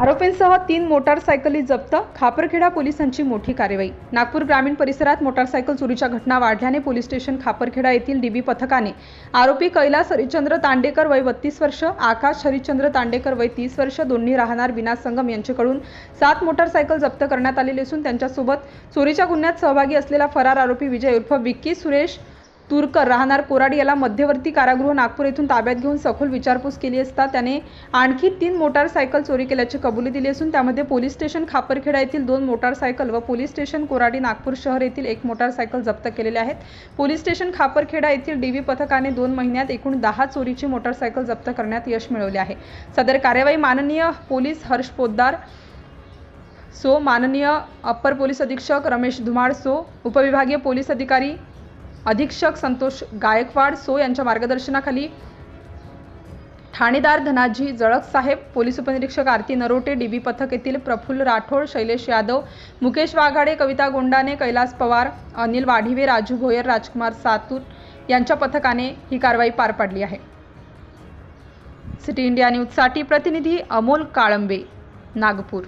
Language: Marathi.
आरोपींसह तीन मोटारसायकली जप्त. खापरखेडा पोलिसांची मोठी कारवाई. नागपूर ग्रामीण परिसरात मोटारसायकल चोरीच्या घटना वाढल्याने पोलीस स्टेशन खापरखेडा येथील डीबी पथकाने आरोपी कैलास हरिश्चंद्र तांडेकर वय बत्तीस वर्ष आकाश हरिश्चंद्र तांडेकर वय तीस वर्ष दोन्ही राहणार विनाश संगम यांच्याकडून सात मोटारसायकल जप्त करण्यात आलेली असून त्यांच्यासोबत चोरीच्या गुन्ह्यात सहभागी असलेला फरार आरोपी विजय उर्फ विक्की सुरेश तुरकर राहणार कोराडी याला मध्यवर्ती कारागृह नागपूर येथून ताब्यात घेऊन सखोल विचारपूस केली असता त्याने आणखी तीन मोटारसायकल चोरी केल्याची कबुली दिली असून त्यामध्ये पोलीस स्टेशन खापरखेडा येथील दोन मोटारसायकल व पोलीस स्टेशन कोराडी नागपूर शहर येथील एक मोटारसायकल जप्त केलेले आहेत. पोलीस स्टेशन खापरखेडा येथील डीव्ही पथकाने दोन महिन्यात एकूण दहा चोरीची मोटारसायकल जप्त करण्यात यश मिळवले आहे. सदर कार्यवाही माननीय पोलीस हर्ष पोद्दार सो माननीय अप्पर पोलीस अधीक्षक रमेश धुमाळ सो उपविभागीय पोलीस अधिकारी अधीक्षक संतोष गायकवाड सो यांच्या मार्गदर्शनाखाली ठाणेदार धनाजी जळक साहेब पोलीस उपनिरीक्षक आरती नरोटे डीबी पथक येथील प्रफुल्ल राठोड शैलेश यादव मुकेश वाघाडे कविता गोंडाने कैलास पवार अनिल वाढिवे राजू भोयर राजकुमार सातूर यांच्या पथकाने ही कारवाई पार पाडली आहे. सिटी इंडिया न्यूजसाठी प्रतिनिधी अमोल काळंबे नागपूर.